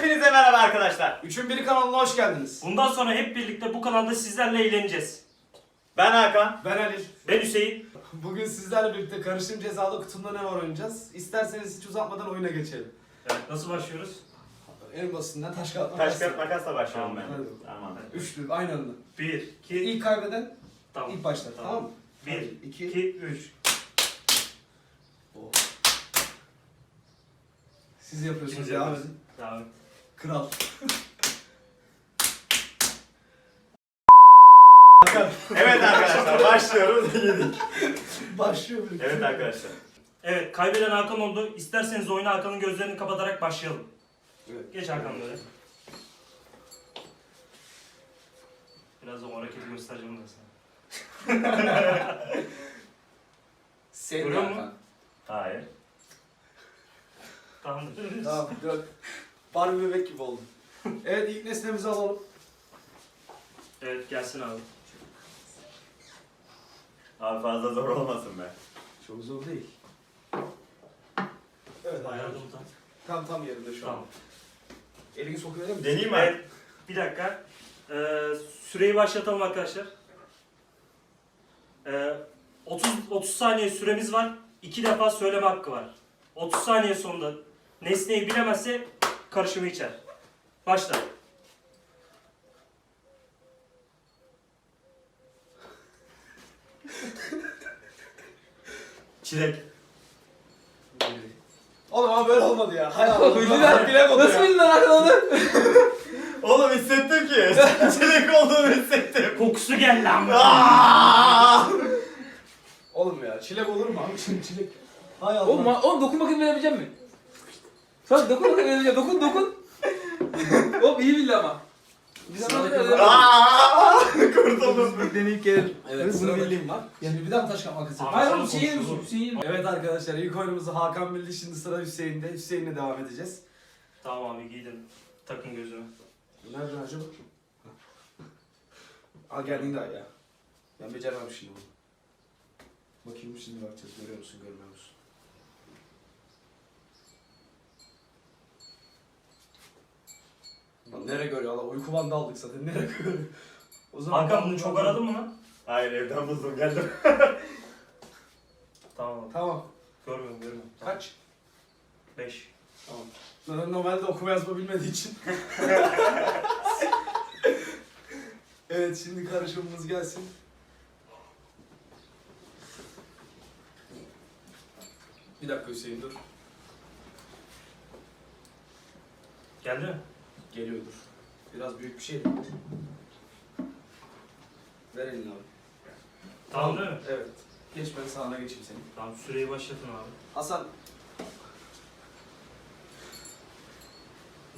Hepinize merhaba arkadaşlar. Üçün Biri kanalına hoş geldiniz. Bundan sonra hep birlikte bu kanalda sizlerle eğleneceğiz. Ben Hakan. Ben Ali. Ben Hüseyin. Bugün sizlerle birlikte karışım cezalı kutumda ne var oynayacağız. İsterseniz hiç uzatmadan oyuna geçelim. Evet, nasıl başlıyoruz? En basitinden taş kağıt Taş makas. kağıt makasla başlayalım Tamam, ben. hadi. Tamam. Üçlü aynı anda. 1, 2, İlk kaybeden tamam. ilk başlar tamam, Tamam. mı? 1, Hadi, iki. 2, 3. Oh. Siz yapıyorsunuz İkimiz ya yapıyoruz. abi. Kral. Evet arkadaşlar başlıyoruz. Yedik. Başlıyor böyle. evet arkadaşlar. Evet, kaybeden Hakan oldu. İsterseniz oyuna Hakan'ın gözlerini kapatarak başlayalım. Evet. Geç Hakan böyle. Birazdan o hareketi göstereceğim ben sana. Senin Görüyor Hakan. musun? Hayır. Tamam. Tamam dört. Barbie bebek gibi oldun. evet ilk nesnemizi alalım. Evet, gelsin abi. Abi fazla zor olmasın be. Çok zor değil. Evet Ayarladım ayarladım. tam. Tam tam yerinde şu an. Tamam. Elini sokuyor değil mi? Deneyeyim mi? Evet, bir dakika. Ee, süreyi başlatalım arkadaşlar. Ee, 30 30 saniye süremiz var. İki defa söyleme hakkı var. 30 saniye sonunda nesneyi bilemezse karışımı içer. Başla. Çilek. Oğlum ama böyle olmadı ya. Hay Allah. Bildiler. Bilek oldu Nasıl ya. bildin lan arkadan? Oğlum hissettim ki. Çilek olduğunu hissettim. Kokusu geldi ama. Aa! Oğlum ya çilek olur mu abi şimdi çilek? Hay Allah. Oğlum, ma- oğlum dokun bakayım verebilecek mi? Sen dokun bakayım verebilecek Dokun dokun. oğlum iyi bildi ama. Biz ama var. Aa! Kurtuldum. bir deneyip gelelim. Evet, bunu bildiğim var. Şimdi bir daha mı taş Abi, yapalım? Hayır oğlum Hüseyin misin? Hüseyin. Evet arkadaşlar ilk oyunumuzu Hakan bildi. Şimdi sıra Hüseyin'de. Hüseyin'le devam edeceğiz. Tamam abi giydim. Takın gözünü. Nereden acaba? Al geldin daha ya. Ben beceremem şimdi bunu. Bakayım şimdi bakacağız. Görüyor musun görmüyor musun? Lan nereye görüyor Allah? Uyku bandı aldık zaten. Nereye görüyor? O Hakan bunu çok aradın mı lan? Hayır evden buldum geldim. Tamam abi. Tamam. Görmüyorum görmüyorum. Tamam. Kaç? 5. Tamam. Zaten normalde okuma yazma bilmediği için. evet şimdi karışımımız gelsin. Bir dakika Hüseyin dur. Geldi mi? Geliyordur. Biraz büyük bir şey. Ver elini abi. Tamam değil mi? Evet. Geç ben sağına geçeyim senin. Tamam süreyi başlatın abi. Hasan.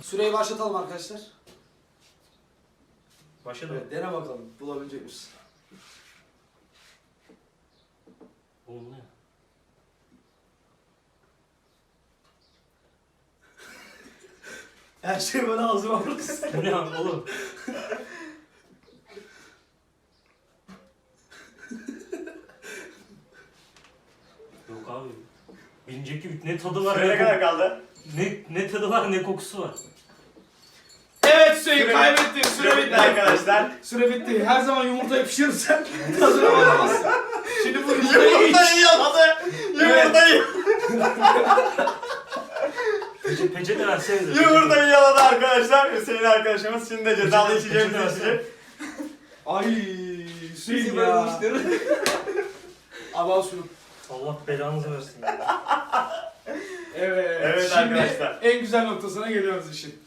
Süreyi başlatalım arkadaşlar. Başladı? Evet, dene bakalım. Bulabilecek misin? Oğlum Her şey böyle ağzıma vurursun. Bu ne abi oğlum? Yok abi. Bilecek gibi ne tadı var Süre ne ne, kadar ko- kaldı? ne, ne tadı var ne kokusu var. Evet Hüseyin Süre- kaybettin. Süre Süre bitti. arkadaşlar. Süre bitti. Her zaman yumurtayı pişirirsen tadına varamazsın. Şimdi bu yumurtayı iç. Yumurtayı yaladı. Yumurtayı, Pece, peçete versenize. yumurtayı yaladı arkadaşlar. Hüseyin arkadaşımız şimdi de cezalı Peçete- içeceğimizi peçete içecek. Ay Hüseyin Bizi ya. bölmüştür. Abi al şunu. Allah belanızı versin. ya. Evet. Evet Şimdi arkadaşlar. en güzel noktasına geliyoruz işin.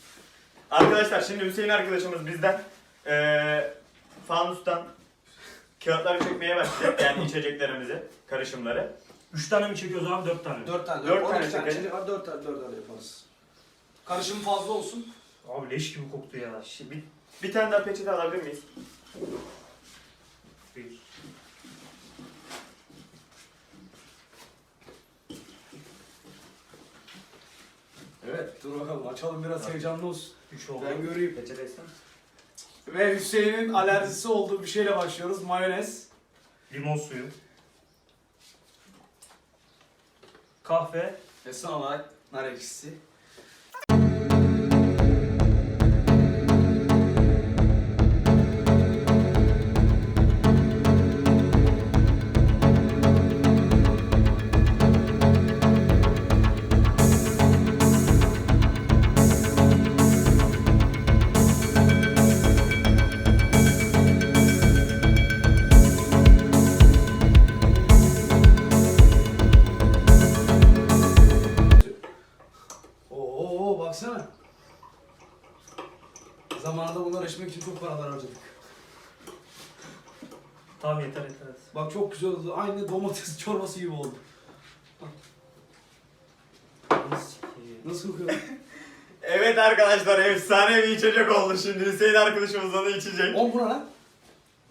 Arkadaşlar şimdi Hüseyin arkadaşımız bizden eee fanustan kağıtları çekmeye başlayacak. Yani içeceklerimizi, karışımları. Üç tane mi çekiyoruz abi dört tane mi? Dört tane. Dört tane tane çekelim. var. Dört tane, dört tane yaparız. Karışım fazla olsun. Abi leş gibi koktu ya. Şimdi bir, bir tane daha peçete alabilir miyiz? Bir. Evet dur bakalım açalım biraz heyecanlı olsun. Üç oldu. Ben göreyim. Peçete ister Ve Hüseyin'in alerjisi olduğu bir şeyle başlıyoruz. Mayonez. Limon suyu. Kahve. Ve son olarak nar ekşisi. Tamam yeter yeter. hadi. Bak çok güzel oldu. Aynı domates çorbası gibi oldu. Nasıl kokuyor? Evet arkadaşlar efsane bir içecek oldu şimdi. Hüseyin arkadaşımız onu içecek. Oğlum bu ne lan?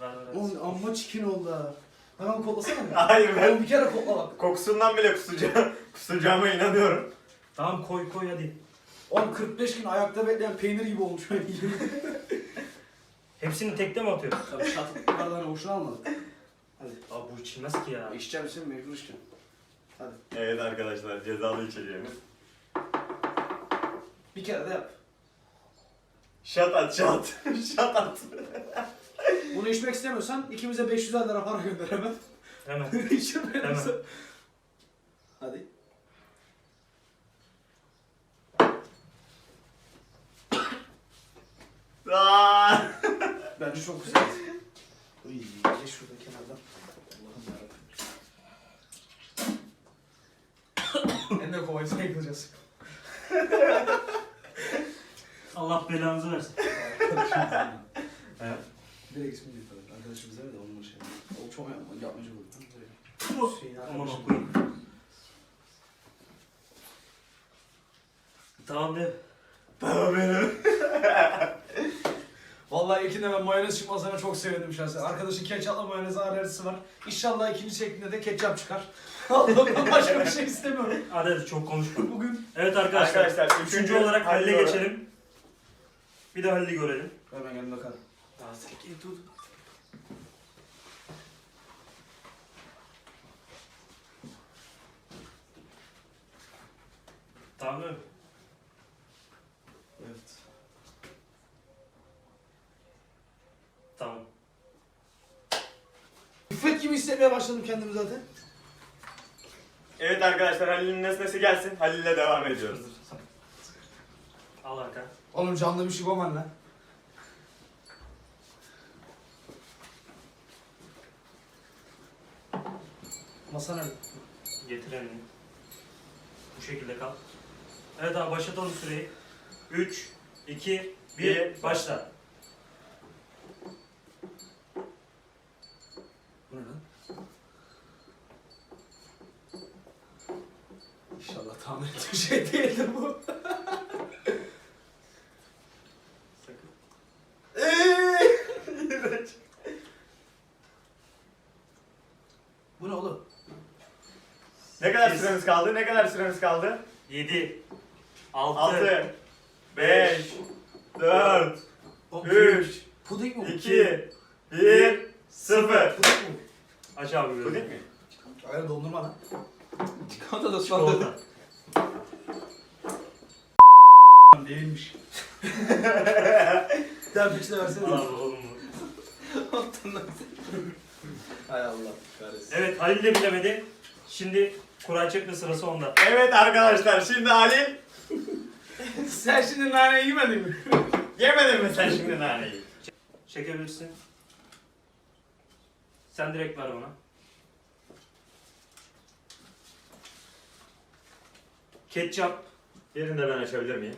Ver ver. ver. Oğlum amma çikin oldu ha. Hemen koklasana mı? Hayır ben Oğlum bir kere kokla bak. kokusundan bile kusacağım. Kusacağıma inanıyorum. Tamam koy koy hadi. Oğlum 45 gün ayakta bekleyen peynir gibi olmuş. Hepsini tekte mi atıyoruz? Tabii şatı bardağını boşuna almadık. Hadi. Abi bu içilmez ki ya. İçeceğim misin mecbur içeceğim. Hadi. Evet arkadaşlar cezalı içeceğimiz. Bir kere de yap. Şat at şat. şat at. Bunu içmek istemiyorsan ikimize 500 lira para gönder hemen. Hemen. Hemen. Hadi. Aa! Bence çok güzel. Uy, geç şurada kenardan. Allah'ım yarabbim. Eline kovayı sayılacağız. Allah belanızı versin. Evet. Direkt ismini yapalım. Arkadaşımız evet onun şey. O çok yapma, yapmacı olur. Hüseyin Aman okuyayım. Tamam de. Tamam benim. Vallahi ilkinde ben mayonez çıkmasına çok sevindim şahsen. Arkadaşın ketçapla mayonez alerjisi var. İnşallah ikinci şeklinde de ketçap çıkar. Allah'ım başka bir şey istemiyorum. Hadi hadi çok konuşma. Bugün Evet arkadaşlar. Arkadaşlar Üçüncü olarak Halil'e geçelim. Bir de Halil'i görelim. hemen yanımda kal. Dur. Tamam mı? Evet. Tamam. İffet gibi hissetmeye başladım kendimi zaten. Evet arkadaşlar Halil'in nesnesi gelsin. Halil'le devam ediyoruz. Al Hakan. Oğlum canlı bir şey koyman lan. Masa nerede? Getir elini. Bu şekilde kal. Evet abi başlatalım süreyi. 3, 2, 1, Bir, başla. Bu ne lan? İnşallah tahmin ettiğim şey değildir bu. Sakın. Bu ne oğlum? ne kadar Biz- süremiz kaldı? Ne kadar süremiz kaldı? 7, 6, 6 5 4 Oğlum, 3 Puding mi bu? 2 1 0 Puding mi Aç abi Bu gözünü. değil mi? Hayır dondurma lan. Çikolata da Çikolata. Değilmiş. Sen peçete versene. Abi oğlum. Hay Allah kahretsin. Evet Halil de bilemedi. Şimdi kura çekme sırası onda. Evet arkadaşlar şimdi Halil Sen şimdi nane yemedin mi? yemedin mi sen şimdi naneyi? Çekebilirsin. Sen direkt ver bana. Ketçap, Yerini de ben açabilir miyim?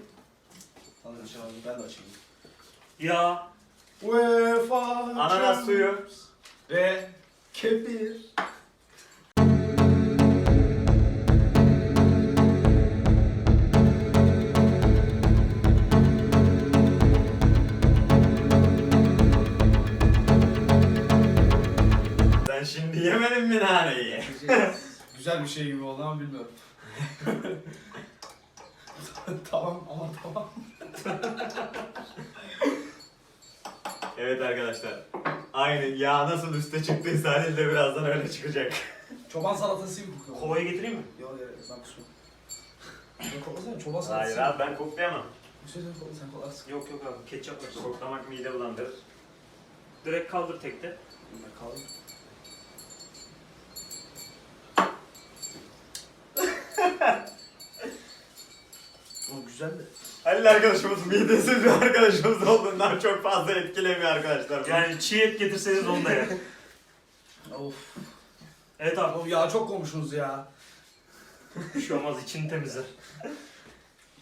Hadi açalım ben de açayım. yağ, UEFA Ananas suyu. ve kefir. Sen şimdi yemedin mi naneyi? Güzel bir şey gibi oldu ama bilmiyorum. tamam ama tamam. Evet arkadaşlar. Aynı yağ nasıl üste çıktıysa Halil de birazdan öyle çıkacak. Çoban salatası gibi kokuyor. kovaya getireyim mi? Yok yok ben kusura. Sen koklasana çoban salatası. Hayır abi ben koklayamam. Bir şey kokla sen koklarsın. Yok yok abi ketçap var. Koklamak mide bulandırır. Direkt kaldır tekte. Ben kaldım. O güzel de. Halil arkadaşımız midesiz bir arkadaşımız olduğundan çok fazla etkilemiyor arkadaşlar. Yani çiğ et getirseniz onu da yer. Of. Evet abi Oğlum ya çok komşunuz ya. bir şey olmaz içini temizler.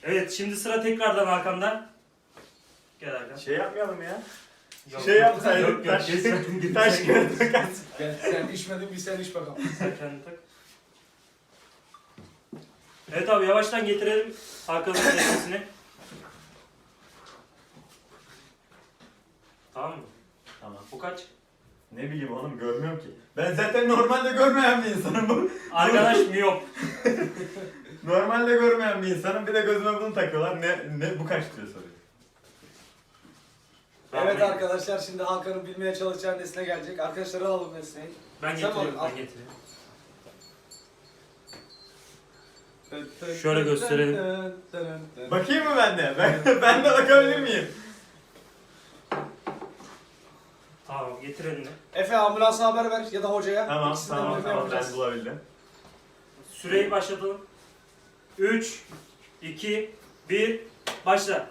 Evet şimdi sıra tekrardan Hakan'da. Gel Hakan. Şey yapmayalım ya. Yok, şey yok, yapsaydık, Yok yok. taş- geç sen, git Taş sen, kağıt git. makas. Gel sen içmedin bir sen iç bakalım. Sen kendin tak. Evet abi yavaştan getirelim Hakan'ın nesnesini. Tamam mı? Tamam. Bu kaç? Ne bileyim oğlum görmüyorum ki. Ben zaten normalde görmeyen bir insanım bu. Arkadaş miyop. Normalde görmeyen bir insanım. Bir de gözüme bunu takıyorlar. Ne ne bu kaç diyor soruyor. Evet arkadaşlar şimdi Hakan'ın bilmeye çalışacağı nesne gelecek. Arkadaşlar alalım nesneyi. Ben Sen getiriyorum, al. ben getiriyorum. Şöyle gösterelim. Bakayım mı ben de? Ben, ben de bakabilir miyim? Tamam getir elini. Efe ambulansa haber ver ya da hocaya. Tamam İkisinden tamam birini tamam yapacağız. ben bulabildim. Süreyi başlatalım. 3, 2, 1, başla.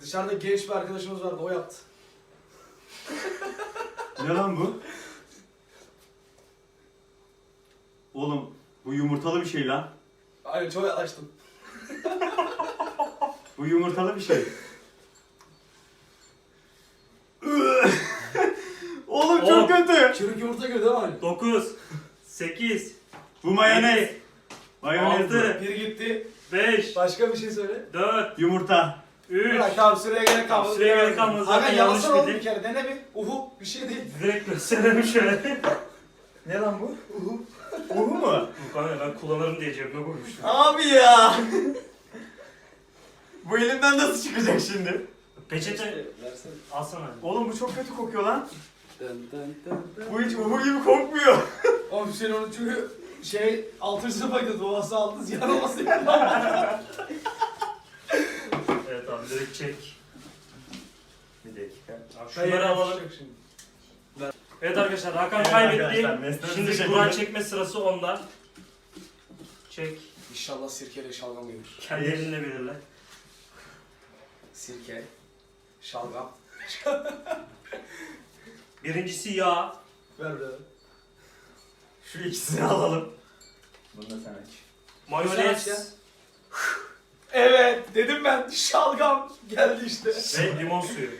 Dışarıda genç bir arkadaşımız vardı o yaptı. Ne lan bu? Oğlum bu yumurtalı bir şey lan. Aynen çok yaklaştım. Bu yumurtalı bir şey. Oğlum çok Oğlum. kötü. Çürük yumurta gibi değil mi aynı? 9, 8, Bu mayonez. Mayonez Altı. Bir gitti. 5, Başka bir şey söyle. 4, Yumurta. 3, Bırak tamam süreye gerek kalmadı. Süreye gerek kalmadı, zaten Hakan yanlış bildin. bir kere dene bir. Uhu bir şey değil. direkt gösterelim şöyle. Ne lan bu? Uhu. Uhu mu? Bu kanka ben kullanırım diye cebime koymuştum. Abi ya. bu elimden nasıl çıkacak şimdi? Peçete Versene. alsana. Oğlum bu çok kötü kokuyor lan. Dın dın dın dın. Bu hiç uhu gibi kokmuyor. Oğlum sen onu çünkü şey 6. sınıfaydı doğası aldınız yaraması Evet abi direkt çek. Bir dakika. Şunları alalım. Şimdi. Evet arkadaşlar Hakan Evet kaybetti. arkadaşlar, nesnemizi Şimdi çekelim. Kur'an çekme sırası onda. Çek. İnşallah sirkeyle şalgam gelir. Kendi elinle belirle. Sirke, şalgam. Birincisi yağ. Ver ver. Şu ikisini alalım. Bunu da sen aç. Güzel aç ya. Evet dedim ben şalgam geldi işte. ve limon suyu.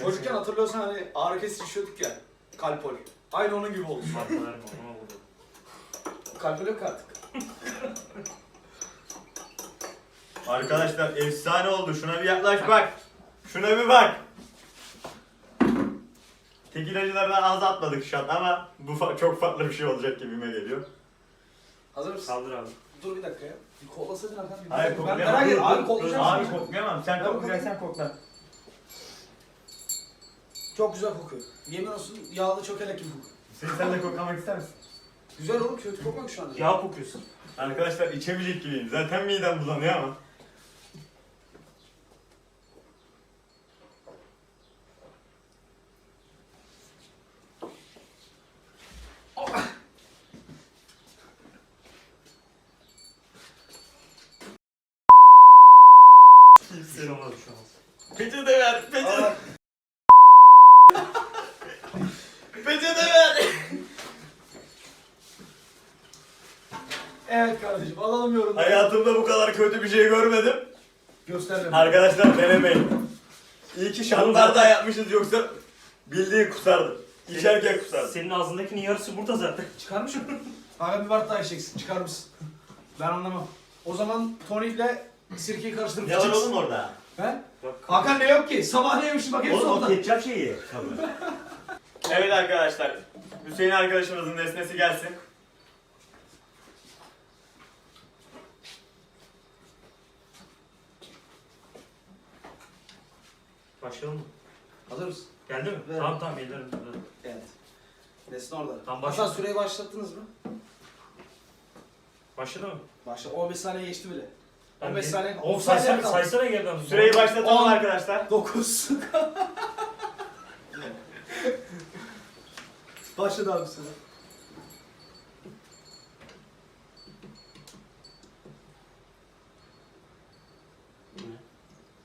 Çocukken hatırlıyorsan hani ağrı kesici içiyorduk ya. Kalpol. Aynı onun gibi oldu. Kalpol yok artık. Arkadaşlar efsane oldu. Şuna bir yaklaş bak. Şuna bir bak. Tekilacılardan az atmadık şu an ama bu fa- çok farklı bir şey olacak gibime geliyor. Hazır mısın? Kaldır abi. Dur bir dakika ya. Bir kollasaydın Hakan. bir Hayır, ben koklayamam. merak ettim. Abi dur. koklayacağım. Abi şimdi. koklayamam. Sen Ben koklayacaksan kokla. Çok güzel kokuyor. Yemin olsun yağlı çok hele kim kokuyor. Sen, sen de koklamak ister misin? Güzel oğlum kötü kokmak şu anda. Yağ kokuyorsun. Arkadaşlar içemeyecek gibiyim. Zaten midem bulanıyor ama. Bir şey olmaz bir şey olmaz. Peçete ver. Peçete. Aa, Peçete ver. evet kardeşim alalım yorumları. Hayatımda bu kadar kötü bir şey görmedim. Göstermem. Arkadaşlar denemeyin. İyi ki şartlarda yapmışız yoksa bildiğin kusardı. İçerken kusardı. Senin ağzındakinin yarısı burada zaten. Çıkarmış mı? Abi bir bart daha içeceksin. Çıkar mısın? Ben anlamam. O zaman tonikle sirkeyi karıştırıp Ne var içeceksin. oğlum orada? He? Hakan ne yok ki? Sabah ne yemişsin bak hepsi Oğlum o orada. ketçap şeyi. evet arkadaşlar. Hüseyin arkadaşımızın nesnesi gelsin. Başlayalım mı? Hazır mısın? Geldi mi? Ver. Tamam tamam ellerim burada. Evet. Nesne orada. Hasan başla. süreyi başlattınız mı? Başladı mı? Başla. 15 saniye geçti bile. Ben 15 bir- saniye. Oğlum 10 saniye saysana, saysana geriden. Süreyi başlatalım On. arkadaşlar. 9. Başladı abi sıra.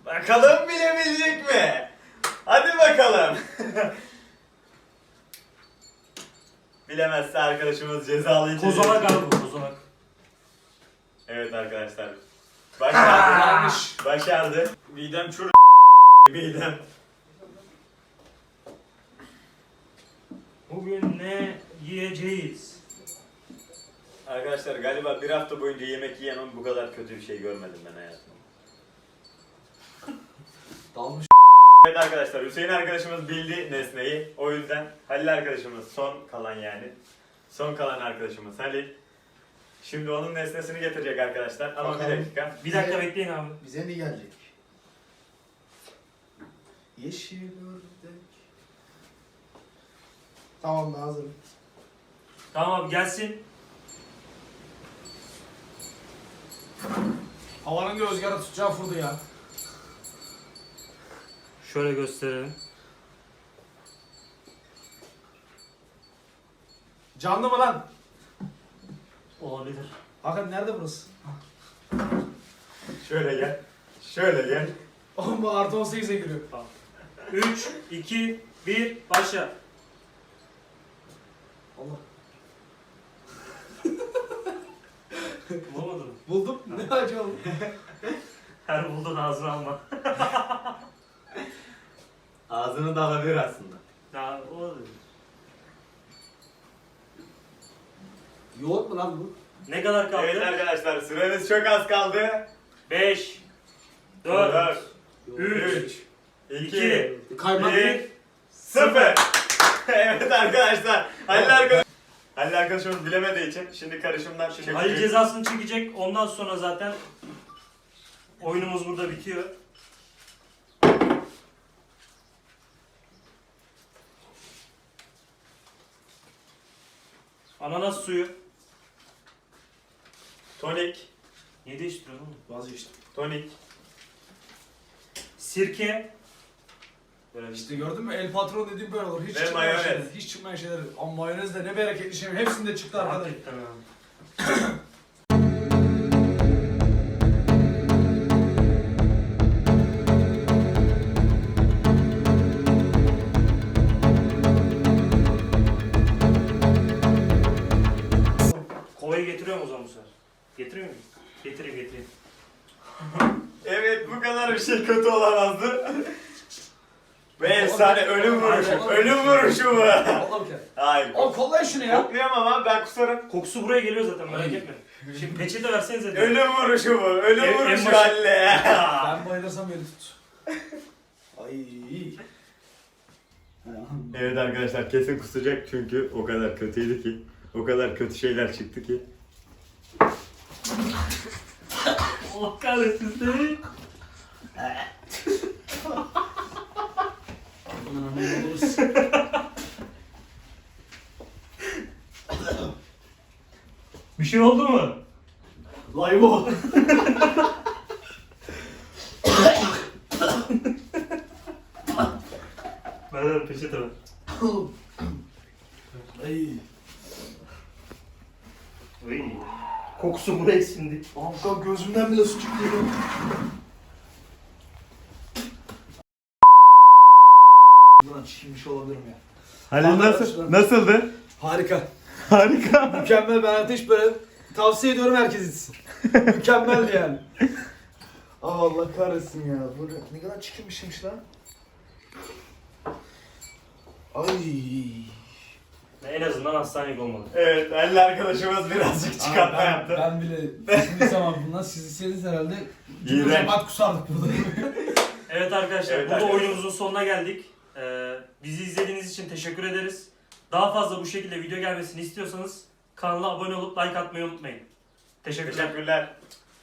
Bakalım bilebilecek mi? Hadi bakalım. Bilemezse arkadaşımız cezalı içecek. Kozalak abi bu kozalak. Evet arkadaşlar. Başardı. Başardı. Midem çür midem. Bugün ne yiyeceğiz? Arkadaşlar galiba bir hafta boyunca yemek yiyemem bu kadar kötü bir şey görmedim ben hayatımda. Dalmış. Evet arkadaşlar Hüseyin arkadaşımız bildi nesneyi. O yüzden Halil arkadaşımız son kalan yani. Son kalan arkadaşımız Halil. Şimdi onun nesnesini getirecek arkadaşlar ama bir Bakalım. dakika. Bir dakika bekleyin abi. Bize ne gelecek? Yeşil ördek. Tamam ben hazırım. Tamam abi gelsin. Havanın rüzgarı tutacağı fırdı ya. Şöyle gösterelim. Canlı mı lan? Olabilir. Hakan nerede burası? Şöyle gel. Şöyle gel. Oğlum bu artı 18'e giriyor. 3, 2, 1, başla. Allah. Bulamadın mı? Buldum. Ne acı oldu? Her bulduğun ağzına alma. Ağzını da alabilir aslında. Ya olabilir. Yoğurt mu lan bu? Ne kadar kaldı? Evet arkadaşlar süreniz çok az kaldı. 5, 4, 3, 2, İki. Kaymak 1, 0. evet arkadaşlar. Halil arkadaş Halil arkadaşımız bilemediği için şimdi karışımdan Şimdi Ali cezasını çekecek. Ondan sonra zaten oyunumuz burada bitiyor. Ananas suyu. Tonik, Niye değiştiriyorsun oğlum? Vazgeçtim. tonik, Sirke. Böyle İşte gördün mü el patron dediğim böyle olur. Hiç Ve çıkmayan mayonez. şeyler. Hiç çıkmayan şeyler. Ama mayonez de ne bereketli şey. Hepsinde çıktı arkadaş. Hakikaten ha. getiriyorum o zaman bu sefer. Getiriyor muyum? Getireyim getireyim. Evet bu kadar bir şey kötü olamazdı. Ve efsane ölüm vuruşu. Ölüm vuruşu bu. Allah bir kere. Hayır. Oğlum kollayın şunu ya. Koklayamam ama ben kusarım. Kokusu buraya geliyor zaten merak etme. Şimdi peçete versenize. de. Ölüm vuruşu bu. Ölüm En- en vuruşu başı- Halle. Ben bayılırsam beni tut. Ay. Evet arkadaşlar kesin kusacak çünkü o kadar kötüydü ki. O kadar kötü şeyler çıktı ki. Allah kahretsin seni. Bir şey oldu mu? Lay bu. Benden peçete ver. Ay. Uy. Kokusu buraya Kanka gözümden bile su çıktı. Lan çiğmiş olabilirim ya. Halil nasıl- Nasıldı? Harika. Harika. Mükemmel ben ateş böyle tavsiye ediyorum herkes içsin. Mükemmeldi yani. Aa Allah kahretsin ya. Böyle ne kadar çirkinmişmiş lan. Ay. En azından hastanelik olmadı. Evet Halil arkadaşımız birazcık çıkartma ben, yaptı. Ben bile şimdi zaman bundan siz istediniz herhalde. İğrenç. Cepat kusardık burada. Evet arkadaşlar Evet burada arkadaşlar. oyunumuzun sonuna geldik. Ee, bizi izlediğiniz için teşekkür ederiz. Daha fazla bu şekilde video gelmesini istiyorsanız kanala abone olup like atmayı unutmayın. Teşekkürler. Teşekkürler.